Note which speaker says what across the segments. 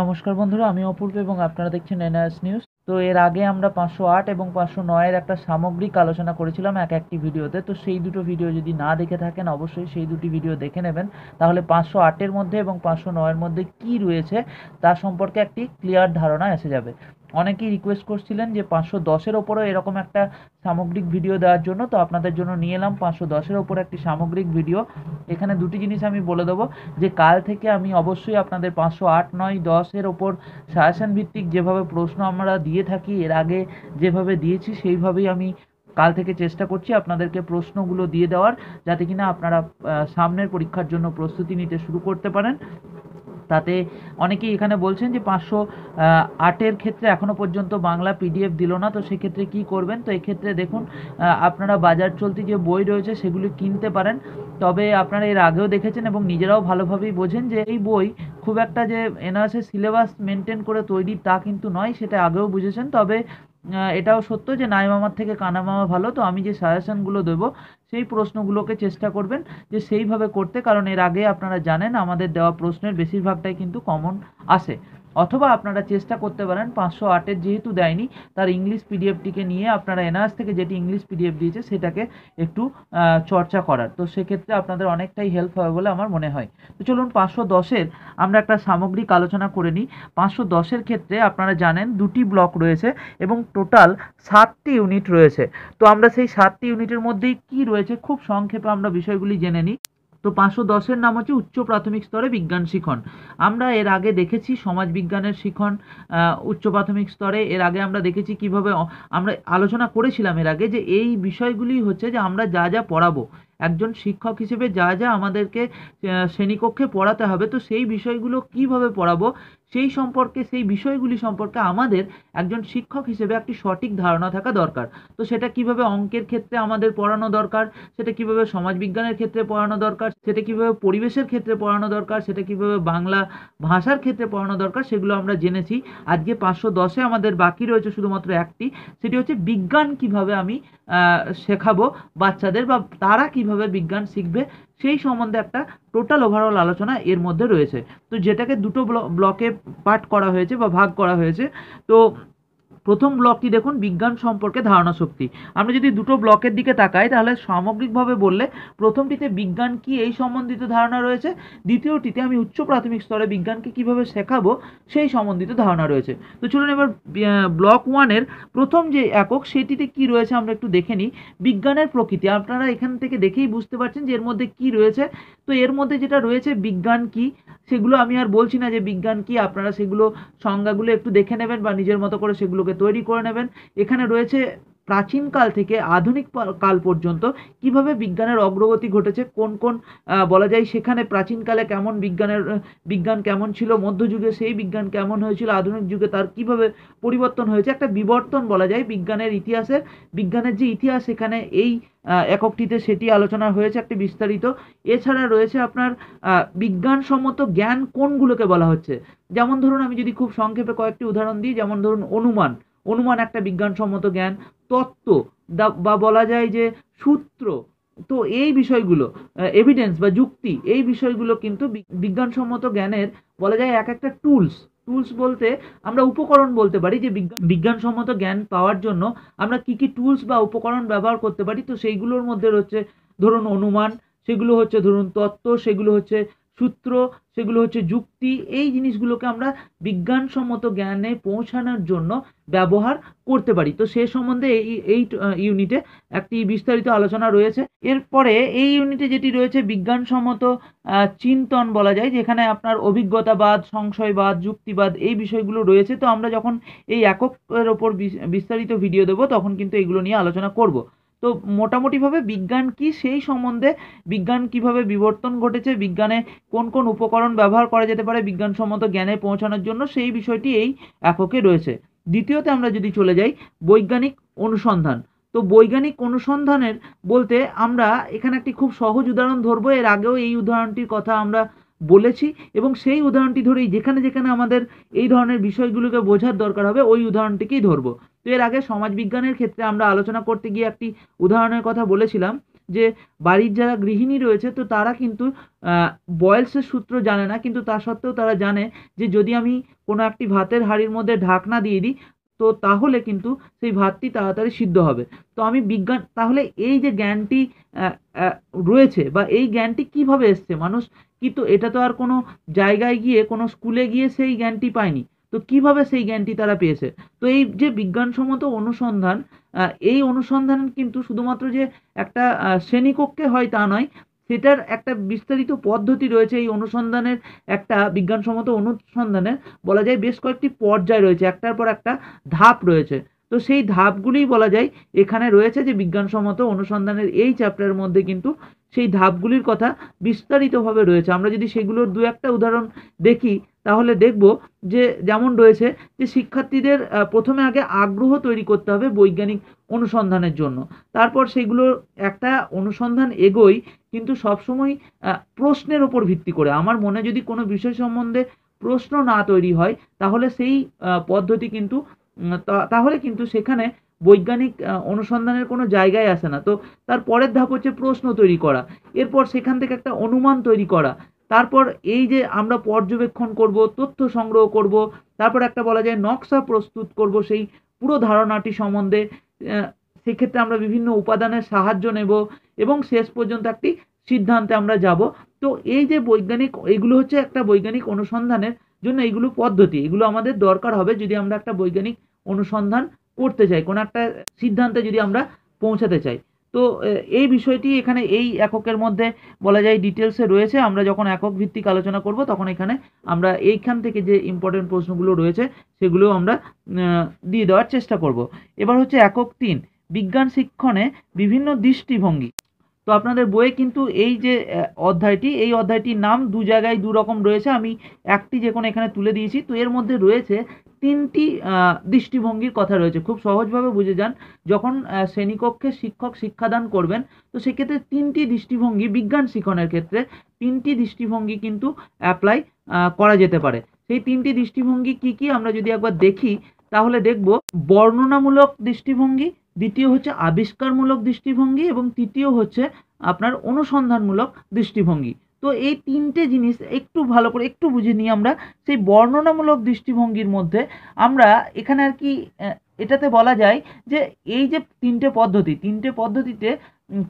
Speaker 1: নমস্কার বন্ধুরা, আমি অপূর্ব এবং আপনারা দেখছেন এনআইএস নিউজ। তো এর আগে আমরা পাঁচশো আট এবং পাঁচশো নয়ের একটা সামগ্রিক আলোচনা করেছিলাম এক একটি ভিডিওতে। তো সেই দুটো ভিডিও যদি না দেখে থাকেন, অবশ্যই সেই দুটি ভিডিও দেখে নেবেন। তাহলে পাঁচশো আটের মধ্যে এবং পাঁচশো নয়ের মধ্যে কি রয়েছে, তা সম্পর্কে একটি ক্লিয়ার ধারণা এসে যাবে। অনেকেই রিকোয়েস্ট করছিলেন যে পাঁচশো দশের ওপরও এরকম একটা সামগ্রিক ভিডিও দেওয়ার জন্য, তো আপনাদের জন্য নিয়ে এলাম পাঁচশো দশের ওপর একটি সামগ্রিক ভিডিও এখানে দুটি জিনিস আমি বলে দেবো, যে কাল থেকে আমি অবশ্যই আপনাদের পাঁচশো আট, নয়, দশের ওপর সাজেশন ভিত্তিক যেভাবে প্রশ্ন আমরা দিয়ে থাকি, এর আগে যেভাবে দিয়েছি, সেইভাবেই আমি কাল থেকে চেষ্টা করছি আপনাদেরকে প্রশ্নগুলো দিয়ে দেওয়ার, যাতে কিনা আপনারা সামনের পরীক্ষার জন্য প্রস্তুতি নিতে শুরু করতে পারেন। তাতে অনেকেই এখানে বলছেন যে পাঁচশো আটের ক্ষেত্রে এখনও পর্যন্ত বাংলা পিডিএফ দিল না, তো সেক্ষেত্রে কি করবেন? তো এক্ষেত্রে দেখুন আপনারা বাজার চলতি যে বই রয়েছে সেগুলি কিনতে পারেন। তবে আপনারা এর আগেও দেখেছেন এবং নিজেরাও ভালোভাবেই বোঝেন যে এই বই খুব একটা যে এনআরএসের সিলেবাস মেনটেন করে তৈরি তা কিন্তু নয়, সেটা আগেও বুঝেছেন। তবে এটাও সত্য যে নাই মামার থেকে কানা মামা ভালো, তো আমি যে সাজেশনগুলো দেবো, সেই প্রশ্নগুলোকে চেষ্টা করবেন যে সেইভাবে করতে, কারণ এর আগে আপনারা জানেন আমাদের দেওয়া প্রশ্নের বেশিরভাগটাই কিন্তু কমন আসে। অথবা আপনারা চেষ্টা করতে পারেন পাঁচশো আটের যেহেতু দেয়নি, তার ইংলিশ পিডিএফটিকে নিয়ে আপনারা এনআরএস থেকে যেটি ইংলিশ পিডিএফ দিয়েছে সেটাকে একটু চর্চা করার। তো সেক্ষেত্রে আপনাদের অনেকটাই হেল্প হবে বলে আমার মনে হয়। তো চলুন পাঁচশো দশের আমরা একটা সামগ্রিক আলোচনা করে নিই। পাঁচশো দশের ক্ষেত্রে আপনারা জানেন দুটি ব্লক রয়েছে এবং টোটাল সাতটি ইউনিট রয়েছে। তো আমরা সেই সাতটি ইউনিটের মধ্যেই কি রয়েছে খুব সংক্ষেপে আমরা বিষয়গুলি জেনে নিই। তো পাঁচশো দশের নাম হচ্ছে উচ্চ প্রাথমিক স্তরে বিজ্ঞান শিখন। আমরা এর আগে দেখেছি সমাজ বিজ্ঞানের শিখন উচ্চ প্রাথমিক স্তরে। এর আগে আমরা দেখেছি কীভাবে আমরা আলোচনা করেছিলাম এর আগে যে এই বিষয়গুলি হচ্ছে যে আমরা যা যা পড়াবো। একজন শিক্ষক হিসেবে যা যা আমাদেরকে শ্রেণীকক্ষে পড়াতে হবে, তো সেই বিষয়গুলো কীভাবে পড়াবো সেই সম্পর্কে, সেই বিষয়গুলি সম্পর্কে আমাদের একজন শিক্ষক হিসেবে একটি সঠিক ধারণা থাকা দরকার। তো সেটা কীভাবে অঙ্কের ক্ষেত্রে আমাদের পড়ানো দরকার, সেটা কীভাবে সমাজবিজ্ঞানের ক্ষেত্রে পড়ানো দরকার, সেটা কীভাবে পরিবেশের ক্ষেত্রে পড়ানো দরকার, সেটা কীভাবে বাংলা ভাষার ক্ষেত্রে পড়ানো দরকার, সেগুলো আমরা জেনেছি। আজকে পাঁচশো দশে আমাদের বাকি রয়েছে শুধুমাত্র একটি, সেটি হচ্ছে বিজ্ঞান কীভাবে আমি শেখাবো বাচ্চাদের বা তারা কীভাবে বিজ্ঞান শিখবে সেই সম্বন্ধে একটা টোটাল ওভারঅল আলোচনা এর মধ্যে রয়েছে। তো যেটাকে দুটো ব্ল- ব্লকে পার্ট করা হয়েছে বা ভাগ করা হয়েছে। তো প্রথম ব্লকটি দেখুন, বিজ্ঞান সম্পর্কে ধারণা শক্তি। আমরা যদি দুটো ব্লকের দিকে তাকাই, তাহলে সামগ্রিকভাবে বললে প্রথমটিতে বিজ্ঞান কি এই সম্বন্ধিত ধারণা রয়েছে? দ্বিতীয়টিতে আমি উচ্চ প্রাথমিক স্তরে বিজ্ঞানকে কীভাবে শেখাবো, সেই সম্বন্ধিত ধারণা রয়েছে। তো চলুন এবার ব্লক ওয়ানের প্রথম যে একক, সেটিতে কি রয়েছে আমরা একটু দেখে নিই। বিজ্ঞানের প্রকৃতি, আপনারা এখান থেকে দেখেই বুঝতে পারছেন যে এর মধ্যে কি রয়েছে। তো এর মধ্যে যেটা রয়েছে বিজ্ঞান কি, সেগুলো আমি আর বলছি না যে বিজ্ঞান কি, আপনারা সেগুলো সংজ্ঞাগুলো একটু দেখে নেবেন বা নিজের মতো করে সেগুলোকে তৈরি করে নেবেন। এখানে রয়েছে প্রাচীনকাল থেকে আধুনিক কাল পর্যন্ত কীভাবে বিজ্ঞানের অগ্রগতি ঘটেছে, কোন কোন বলা যায় সেখানে প্রাচীনকালে কেমন বিজ্ঞানের বিজ্ঞান কেমন ছিল, মধ্যযুগে সেই বিজ্ঞান কেমন হয়েছিল, আধুনিক যুগে তার কীভাবে পরিবর্তন হয়েছে, একটা বিবর্তন বলা যায় বিজ্ঞানের ইতিহাসের। বিজ্ঞানের যে ইতিহাস এখানে এই এককটিতে সেটি আলোচনা হয়েছে, একটি বিস্তারিত। এছাড়া রয়েছে আপনার বিজ্ঞানসম্মত জ্ঞান কোনগুলোকে বলা হচ্ছে? যেমন ধরুন আমি যদি খুব সংক্ষেপে কয়েকটি উদাহরণ দিই, যেমন ধরুন অনুমান। অনুমান একটা বিজ্ঞানসম্মত জ্ঞান, তত্ত্ব বা বলা যায় যে সূত্র। তো এই বিষয়গুলো এভিডেন্স বা যুক্তি, এই বিষয়গুলো কিন্তু বিজ্ঞানসম্মত জ্ঞানের বলা যায় এক একটা টুলস টুলস বলতে আমরা উপকরণ বলতে পারি যে বিজ্ঞান বিজ্ঞানসম্মত জ্ঞান পাওয়ার জন্য আমরা কি কি টুলস বা উপকরণ ব্যবহার করতে পারি। তো সেইগুলোর মধ্যে রয়েছে ধরুন অনুমান, সেগুলো হচ্ছে ধরুন তত্ত্ব, সেগুলো হচ্ছে সূত্র, সেগুলো হচ্ছে যুক্তি, এই জিনিসগুলোকে আমরা বিজ্ঞানসম্মত জ্ঞানে পৌঁছানোর জন্য ব্যবহার করতে পারি। তো সে সম্বন্ধে এই এই ইউনিটে একটি বিস্তারিত আলোচনা রয়েছে। এরপরে এই ইউনিটে যেটি রয়েছে বিজ্ঞানসম্মত চিন্তন বলা যায়, যেখানে আপনার অভিজ্ঞতাবাদ, সংশয়বাদ, যুক্তিবাদ এই বিষয়গুলো রয়েছে। তো আমরা যখন এই এককের ওপর বিস্তারিত ভিডিও দেবো, তখন কিন্তু এগুলো নিয়ে আলোচনা করব। তো মোটামুটিভাবে বিজ্ঞান কি সেই সম্বন্ধে, বিজ্ঞান কীভাবে বিবর্তন ঘটেছে, বিজ্ঞানে কোন কোন উপকরণ ব্যবহার করা যেতে পারে বিজ্ঞানসম্মত জ্ঞানে পৌঁছানোর জন্য সেই বিষয়টি এই এককে রয়েছে। দ্বিতীয়তে আমরা যদি চলে যাই, বৈজ্ঞানিক অনুসন্ধান। তো বৈজ্ঞানিক অনুসন্ধানের বলতে আমরা এখানে একটি খুব সহজ উদাহরণ ধরবো, এর আগেও এই উদাহরণটির কথা আমরা বলেছি এবং সেই উদাহরণটি ধরেই যেখানে যেখানে আমাদের এই ধরনের বিষয়গুলোকে বোঝার দরকার হবে, ওই উদাহরণটিকেই ধরবো। তো এর আগে সমাজবিজ্ঞানের ক্ষেত্রে আমরা আলোচনা করতে গিয়ে একটি উদাহরণের কথা বলেছিলাম যে, বাড়ির যারা গৃহিণী রয়েছে, তো তারা কিন্তু বয়েলসের সূত্র জানে না, কিন্তু তা সত্ত্বেও তারা জানে যে, যদি আমি কোনো একটি ভাতের হাঁড়ির মধ্যে ঢাকনা দিয়ে দিই তো তাহলে কিন্তু সেই ভাতটি তাড়াতাড়ি সিদ্ধ হবে। তো আমি বিজ্ঞান, তাহলে এই যে জ্ঞানটি রয়েছে বা এই জ্ঞানটি কীভাবে এসছে? মানুষ কিন্তু এটা তো আর কোনো জায়গায় গিয়ে, কোনো স্কুলে গিয়ে সেই জ্ঞানটি পায়নি। তো কীভাবে সেই জ্ঞানটি তারা পেয়েছে? তো এই যে বিজ্ঞানসম্মত অনুসন্ধান এই অনুসন্ধান কিন্তু শুধুমাত্র যে একটা শ্রেণীকক্ষে হয় তা নয় সেটার একটা বিস্তারিত পদ্ধতি রয়েছে এই অনুসন্ধানের একটা বিজ্ঞানসম্মত অনুসন্ধানে। বলা যায় বেশ কয়েকটি পর্যায় রয়েছে, একটার পর একটা ধাপ রয়েছে। তো সেই ধাপগুলিই বলা যায় এখানে রয়েছে যে বিজ্ঞানসম্মত অনুসন্ধানের এই চ্যাপ্টারের মধ্যে কিন্তু সেই ধাপগুলির কথা বিস্তারিতভাবে রয়েছে। আমরা যদি সেগুলোর দু একটা উদাহরণ দেখি তাহলে দেখব যে যেমন রয়েছে যে শিক্ষার্থীদের প্রথমে আগে আগ্রহ তৈরি করতে হবে বৈজ্ঞানিক অনুসন্ধানের জন্য। তারপর সেগুলো একটা অনুসন্ধান এগোই, কিন্তু সবসময় প্রশ্নের ওপর ভিত্তি করে। আমার মনে যদি কোনো বিষয় সম্বন্ধে প্রশ্ন না তৈরি হয়, তাহলে সেই পদ্ধতি কিন্তু তাহলে কিন্তু সেখানে বৈজ্ঞানিক অনুসন্ধানের কোনো জায়গায় আসে না। তো তার পরের ধাপ হচ্ছে প্রশ্ন তৈরি করা। এরপর সেখান থেকে একটা অনুমান তৈরি করা। তারপর এই যে আমরা পর্যবেক্ষণ করব, তথ্য সংগ্রহ করব, তারপর একটা বলা যায় নকশা প্রস্তুত করব সেই পুরো ধারণাটি সম্বন্ধে সেক্ষেত্রে আমরা বিভিন্ন উপাদানের সাহায্য নেব এবং শেষ পর্যন্ত একটি সিদ্ধান্তে আমরা যাব। তো এই যে বৈজ্ঞানিক, এগুলো হচ্ছে একটা বৈজ্ঞানিক অনুসন্ধানের জন্য এগুলো পদ্ধতি, এগুলো আমাদের দরকার হবে যদি আমরা একটা বৈজ্ঞানিক অনুসন্ধান করতে চাই, কোনো একটা সিদ্ধান্তে যদি আমরা পৌঁছাতে চাই। তো এই বিষয়টি এখানে এই এককের মধ্যে বলা যায় ডিটেলসে রয়েছে। আমরা যখন একক ভিত্তিক আলোচনা করব, তখন এখানে আমরা এইখান থেকে যে ইম্পর্টেন্ট প্রশ্নগুলো রয়েছে সেগুলো আমরা দিয়ে দেওয়ার চেষ্টা করব। এবার হচ্ছে একক তিন, বিজ্ঞান শিক্ষণে বিভিন্ন দৃষ্টিভঙ্গি। তো আপনাদের বইয়ে কিন্তু এই যে অধ্যায়টি, এই অধ্যায়টির নাম দু জায়গায় দু রকম রয়েছে। আমি একটি যে কোনো এখানে তুলে দিয়েছি। তো এর মধ্যে রয়েছে তিনটি দৃষ্টিভঙ্গির কথা রয়েছে। খুব সহজভাবে বুঝে যান, যখন শ্রেণীকক্ষে শিক্ষক শিক্ষাদান করবেন, তো সেক্ষেত্রে তিনটি দৃষ্টিভঙ্গি, বিজ্ঞান শিক্ষণের ক্ষেত্রে তিনটি দৃষ্টিভঙ্গি কিন্তু অ্যাপ্লাই করা যেতে পারে। সেই তিনটি দৃষ্টিভঙ্গি কি কি আমরা যদি একবার দেখি, তাহলে দেখব বর্ণনামূলক দৃষ্টিভঙ্গি, দ্বিতীয় হচ্ছে আবিষ্কারমূলক দৃষ্টিভঙ্গি এবং তৃতীয় হচ্ছে আপনার অনুসন্ধানমূলক দৃষ্টিভঙ্গি। তো এই তিনটে জিনিস একটু ভালো করে, একটু বুঝে নিই আমরা সেই বর্ণনামূলক দৃষ্টিভঙ্গির মধ্যে আমরা এখানে আর কি এটাতে বলা যায় যে এই যে তিনটে পদ্ধতি, তিনটে পদ্ধতিতে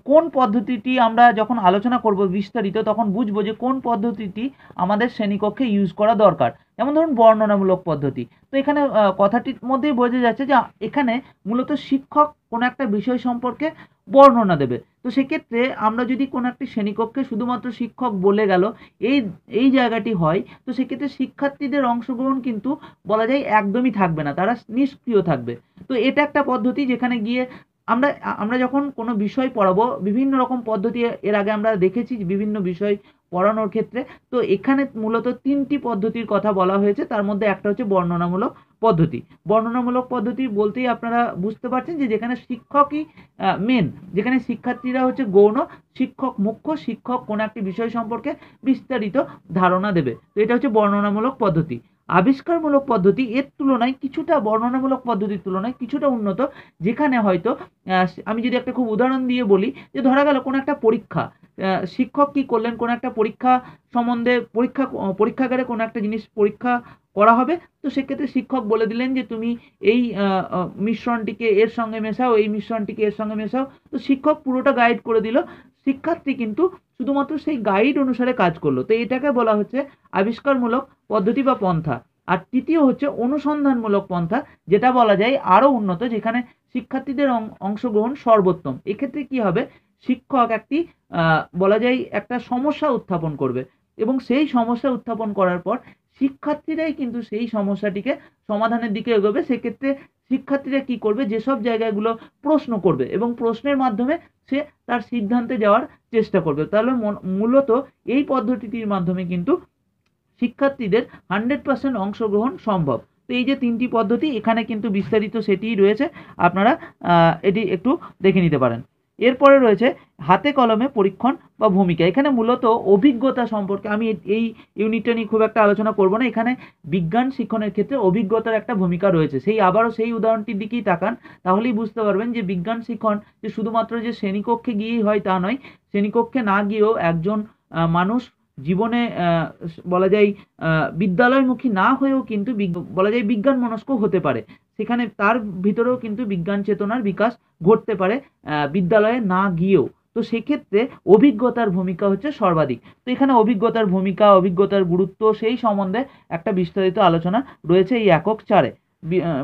Speaker 1: কোন পদ্ধতিটি আমরা যখন আলোচনা করব বিস্তারিত তখন বুঝব যে কোন পদ্ধতিটি আমাদের শ্রেণীকক্ষে ইউজ করা দরকার। যেমন ধরুন বর্ণনামূলক পদ্ধতি। তো এখানে কথাটির মধ্যেই বোঝা যাচ্ছে যে এখানে মূলত শিক্ষক কোনো একটা বিষয় সম্পর্কে বর্ণনা দেবে। তো সেক্ষেত্রে আমরা যদি কোনো একটি শ্রেণীকক্ষে শুধুমাত্র শিক্ষক বলে গেল, এই এই জায়গাটি হয়, তো সেক্ষেত্রে শিক্ষার্থীদের অংশগ্রহণ কিন্তু বলা যায় একদমই থাকবে না, তারা নিষ্ক্রিয় থাকবে। তো এটা একটা পদ্ধতি যেখানে গিয়ে আমরা আমরা যখন কোনো বিষয় পড়াবো, বিভিন্ন রকম পদ্ধতি এর আগে আমরা দেখেছি, বিভিন্ন বিষয় পড়ানোর ক্ষেত্রে। তো এখানে মূলত তিনটি পদ্ধতির কথা বলা হয়েছে। তার মধ্যে একটা হচ্ছে বর্ণনামূলক পদ্ধতি। বর্ণনামূলক পদ্ধতি বলতেই আপনারা বুঝতে পারছেন যে যেখানে শিক্ষকই মেন যেখানে শিক্ষার্থীরা হচ্ছে গৌণ, শিক্ষক মুখ্য, শিক্ষক কোনো একটি বিষয় সম্পর্কে বিস্তারিত ধারণা দেবে। তো এটা হচ্ছে বর্ণনামূলক পদ্ধতি। আবিষ্কারমূলক পদ্ধতি এর তুলনায় কিছুটা, বর্ণনামূলক পদ্ধতির তুলনায় কিছুটা উন্নত, যেখানে হয়তো আমি যদি একটা খুব উদাহরণ দিয়ে বলি যে ধরা গেল কোনো একটা পরীক্ষা শিক্ষক কি করলেন? কোনো একটা পরীক্ষা সম্বন্ধে পরীক্ষা, পরীক্ষাগারে কোনো একটা জিনিস পরীক্ষা করা হবে? তো সেক্ষেত্রে শিক্ষক বলে দিলেন যে তুমি এই মিশ্রণটিকে এর সঙ্গে মেশাও, এই মিশ্রণটিকে এর সঙ্গে মেশাও। তো শিক্ষক পুরোটা গাইড করে দিল। শিক্ষার্থী কিন্তু শুধুমাত্র সেই গাইড অনুসারে কাজ করল। তো এটাকে বলা হচ্ছে আবিষ্কারমূলক পদ্ধতি বা পন্থা। আর তৃতীয় হচ্ছে অনুসন্ধানমূলক পন্থা, যেটা বলা যায় আরও উন্নত, যেখানে শিক্ষার্থীদের অংশগ্রহণ সর্বোত্তম। এক্ষেত্রে কি হবে? শিক্ষক একটি বলা যায় একটা সমস্যা উত্থাপন করবে। এবং সেই সমস্যা উত্থাপন করার পর শিক্ষার্থীরাই কিন্তু সেই সমস্যাটিকে সমাধানের দিকে এগোবে। সেক্ষেত্রে শিক্ষার্থীরা কি করবে? যেসব জায়গাগুলো প্রশ্ন করবে এবং প্রশ্নের মাধ্যমে সে তার সিদ্ধান্তে যাওয়ার চেষ্টা করবে। তাহলে মূলত এই পদ্ধতিটির মাধ্যমে কিন্তু শিক্ষার্থীদের হান্ড্রেড পার্সেন্ট অংশগ্রহণ সম্ভব। তো এই যে তিনটি পদ্ধতি, এখানে কিন্তু বিস্তারিত সেটিই রয়েছে। আপনারা এটি একটু দেখে নিতে পারেন। এরপরে রয়েছে হাতে কলমে পরীক্ষণ বা ভূমিকা। এখানে মূলত অভিজ্ঞতা সম্পর্কে আমি এই ইউনিটটা নিয়ে খুব একটা আলোচনা করব না। এখানে বিজ্ঞান শিক্ষণের ক্ষেত্রে অভিজ্ঞতার একটা ভূমিকা রয়েছে। সেই আবারও সেই উদাহরণটির দিকেই তাকান, তাহলেই বুঝতে পারবেন যে বিজ্ঞান শিক্ষণ যে শুধুমাত্র যে শ্রেণীকক্ষে গিয়েই হয় তা নয়, শ্রেণীকক্ষে না গিয়েও একজন মানুষ জীবনে বলা যায় বিদ্যালয়মুখী না হয়েও কিন্তু বলা যায় বিজ্ঞান মনস্ক হতে পারে। সেখানে তার ভিতরেও কিন্তু বিজ্ঞান চেতনার বিকাশ ঘটতে পারে বিদ্যালয়ে না গিয়েও। তো সেক্ষেত্রে অভিজ্ঞতার ভূমিকা হচ্ছে সর্বাধিক। তো এখানে অভিজ্ঞতার ভূমিকা, অভিজ্ঞতার গুরুত্ব সেই সম্বন্ধে একটা বিস্তারিত আলোচনা রয়েছে এই একক চারে।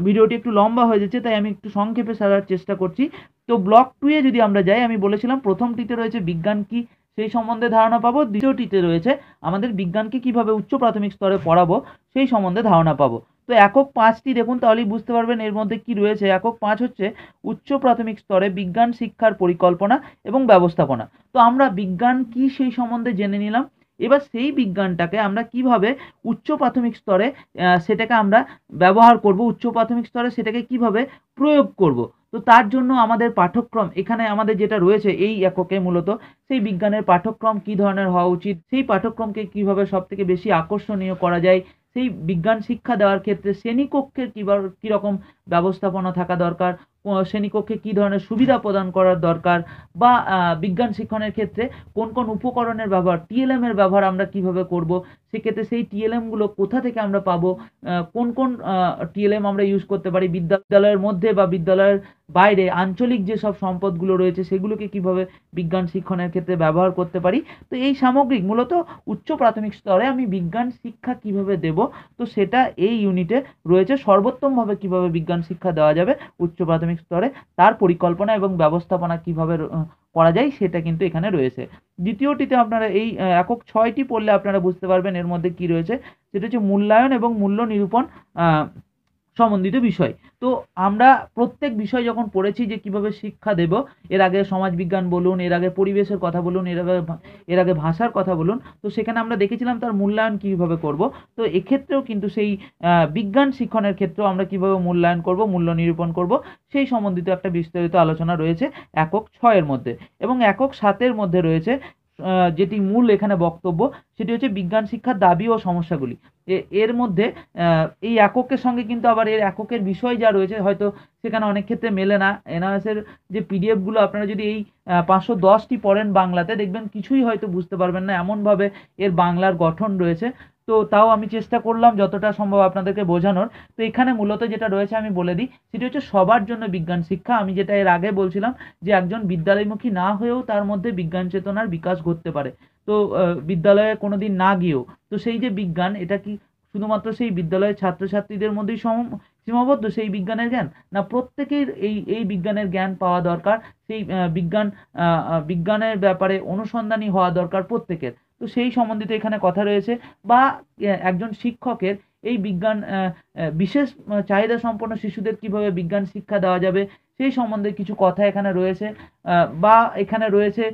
Speaker 1: ভিডিওটি একটু লম্বা হয়ে যাচ্ছে, তাই আমি একটু সংক্ষেপে সারার চেষ্টা করছি। তো ব্লক টুয়ে যদি আমরা যাই, আমি বলেছিলাম প্রথমটিতে রয়েছে বিজ্ঞান কি সেই সম্বন্ধে ধারণা পাবো। দ্বিতীয়টিতে রয়েছে, আমাদের বিজ্ঞানকে কীভাবে উচ্চ প্রাথমিক স্তরে পড়াবো, সেই সম্বন্ধে ধারণা পাবো। তো একক পাঁচটি দেখুন, তাহলেই বুঝতে পারবেন এর মধ্যে কি রয়েছে। একক পাঁচ হচ্ছে উচ্চ প্রাথমিক স্তরে বিজ্ঞান শিক্ষার পরিকল্পনা এবং ব্যবস্থাপনা। তো আমরা বিজ্ঞান কি সেই সম্বন্ধে জেনে নিলাম। এবার সেই বিজ্ঞানটাকে আমরা কীভাবে উচ্চ প্রাথমিক স্তরে সেটাকে আমরা ব্যবহার করব, উচ্চ প্রাথমিক স্তরে সেটাকে কীভাবে প্রয়োগ করব। তো তার জন্য আমাদের পাঠ্যক্রম, এখানে আমাদের যেটা রয়েছে এই এককে মূলত, সেই বিজ্ঞানের পাঠ্যক্রম কী ধরনের হওয়া উচিত, সেই পাঠ্যক্রমকে কীভাবে সব থেকে বেশি আকর্ষণীয় করা যায়, সেই বিজ্ঞান শিক্ষা দেওয়ার ক্ষেত্রে শ্রেণীকক্ষের কীরকম ব্যবস্থাপনা থাকা দরকার শ্রেণীকক্ষে কী ধরনের সুবিধা প্রদান করার দরকার, বা বিজ্ঞান শিক্ষণের ক্ষেত্রে কোন কোন উপকরণের ব্যবহার টিএলএমের ব্যবহার আমরা কীভাবে করব সেক্ষেত্রে সেই টিএলএমগুলো কোথা থেকে আমরা পাবো? কোন কোন টিএলএম আমরা ইউজ করতে পারি? বিদ্যালয়ের মধ্যে বা বিদ্যালয়ের বাইরে আঞ্চলিক যে সব সম্পদগুলো রয়েছে সেগুলোকে কীভাবে বিজ্ঞান শিক্ষণের ক্ষেত্রে ব্যবহার করতে পারি? তো এই সামগ্রিক, মূলত উচ্চ প্রাথমিক স্তরে আমি বিজ্ঞান শিক্ষা কীভাবে দেব? তো সেটা এই ইউনিটে রয়েছে। সর্বোত্তমভাবে কীভাবে বিজ্ঞান শিক্ষা দেওয়া যাবে উচ্চ প্রাথমিক স্তরে? তার পরিকল্পনা এবং ব্যবস্থাপনা কীভাবে করা যায় সেটা কিন্তু এখানে রয়েছে। দ্বিতীয়টিতে আপনারা এই একক ছয়টি পড়লে আপনারা বুঝতে পারবেন এর মধ্যে কি রয়েছে। সেটা হচ্ছে মূল্যায়ন এবং মূল্য নিরূপণ। সম্বন্ধিত বিষয়। তো আমরা প্রত্যেক বিষয় যখন পড়েছি যে কীভাবে শিক্ষা দেব, এর আগে সমাজবিজ্ঞান বলুন, এর আগে পরিবেশের কথা বলুন, এর আগে এর আগে ভাষার কথা বলুন, তো সেখানে আমরা দেখেছিলাম তার মূল্যায়ন কীভাবে করব। তো এক্ষেত্রেও কিন্তু সেই বিজ্ঞান শিক্ষণের ক্ষেত্রেও আমরা কীভাবে মূল্যায়ন করব, মূল্য নিরূপণ করব, সেই সম্বন্ধিত একটা বিস্তারিত আলোচনা রয়েছে একক ছয়ের মধ্যে। এবং একক সাতের মধ্যে রয়েছে যেটি মূল এখানে বক্তব্য, সেটি হচ্ছে বিজ্ঞান শিক্ষার দাবি ও সমস্যাগুলি। এর মধ্যে এই এককের সঙ্গে কিন্তু আবার এর এককের বিষয় যা রয়েছে, হয়তো সেখানে অনেক ক্ষেত্রে মেলে না। এনআরএসের যে পিডিএফগুলো আপনারা যদি এই পাঁচশো দশটি পড়েন বাংলাতে, দেখবেন কিছুই হয়তো বুঝতে পারবেন না। এমনভাবে এর বাংলার গঠন রয়েছে। তো তাও আমি চেষ্টা করলাম যতটা সম্ভব আপনাদেরকে বোঝানোর। তো এখানে মূলত যেটা রয়েছে আমি বলে দিই, সেটি হচ্ছে সবার জন্য বিজ্ঞান শিক্ষা। আমি যেটা এর আগে বলছিলাম যে একজন বিদ্যালয়মুখী না হয়েও তার মধ্যে বিজ্ঞান চেতনার বিকাশ ঘটতে পারে। তো বিদ্যালয়ে কোনো দিন না গিয়েও। তো সেই যে বিজ্ঞান, এটা কি শুধুমাত্র সেই বিদ্যালয়ের ছাত্রছাত্রীদের মধ্যেই সম, সীমাবদ্ধ সেই বিজ্ঞানের জ্ঞান? না প্রত্যেকের এই এই বিজ্ঞানের জ্ঞান পাওয়া দরকার। সেই বিজ্ঞান বিজ্ঞানের ব্যাপারে অনুসন্ধানী হওয়া দরকার প্রত্যেকের। তো সেই সম্বন্ধিত এখানে কথা রয়েছে বা একজন শিক্ষকের এই বিজ্ঞান বিশেষ চাহিদা সম্পন্ন শিশুদের কীভাবে বিজ্ঞান শিক্ষা দেওয়া যাবে সেই সম্বন্ধে কিছু কথা এখানে রয়েছে বা এখানে রয়েছে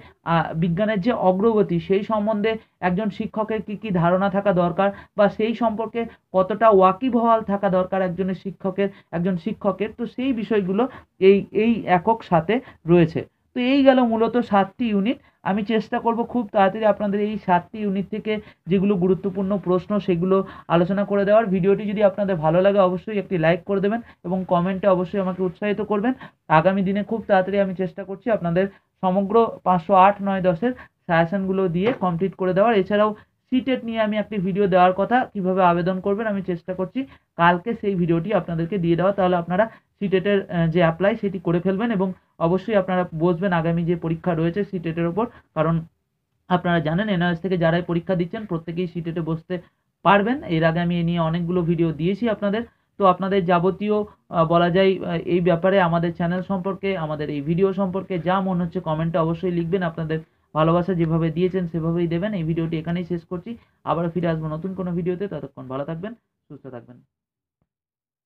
Speaker 1: বিজ্ঞানের যে অগ্রগতি সেই সম্বন্ধে একজন শিক্ষকের কি কি ধারণা থাকা দরকার বা সেই সম্পর্কে কতটা ওয়াকিবহাল থাকা দরকার একজনের শিক্ষকের, একজন শিক্ষকের, তো সেই বিষয়গুলো এই এই একক সাথে রয়েছে। তো এই গেল মূলত সাতটি ইউনিট আমি চেষ্টা করব খুব তাড়াতাড়ি আপনাদের এই সাতটি ইউনিট থেকে যেগুলো গুরুত্বপূর্ণ প্রশ্ন সেগুলো আলোচনা করে দেওয়ার। ভিডিওটি যদি আপনাদের ভালো লাগে, অবশ্যই একটি লাইক করে দেবেন এবং কমেন্টে অবশ্যই আমাকে উৎসাহিত করবেন। আগামী দিনে খুব তাড়াতাড়ি আমি চেষ্টা করছি আপনাদের সমগ্র পাঁচশো আট নয় দশের সাজেশনগুলো দিয়ে কমপ্লিট করে দেওয়ার। এছাড়াও সিটেট নিয়ে আমি একটি ভিডিও দেওয়ার কথা, কীভাবে আবেদন করবেন আমি চেষ্টা করছি। কালকে সেই ভিডিওটি আপনাদেরকে দিয়ে দেওয়া, তাহলে আপনারা সিটেটের যে অ্যাপ্লাই সেটি করে ফেলবেন এবং অবশ্যই আপনারা বসবেন আগামী যে পরীক্ষা রয়েছে সিটেটের ওপর কারণ আপনারা জানেন এনআরএস থেকে যারাই পরীক্ষা দিচ্ছেন, প্রত্যেকেই সিটেটে বসতে পারবেন। এর আগে আমি এ নিয়ে অনেকগুলো ভিডিও দিয়েছি আপনাদের। তো আপনাদের যাবতীয় বলা যায় এই ব্যাপারে আমাদের চ্যানেল সম্পর্কে, আমাদের এই ভিডিও সম্পর্কে যা মনে হচ্ছে কমেন্টে অবশ্যই লিখবেন। আপনাদের ভালোবাসা যেভাবে দিয়েছেন, সেভাবেই দেবেন। এই ভিডিওটি এখানেই শেষ করছি। আবার ফিরে আসব নতুন কোনো ভিডিওতে। ততক্ষণ ভালো থাকবেন, সুস্থ থাকবেন।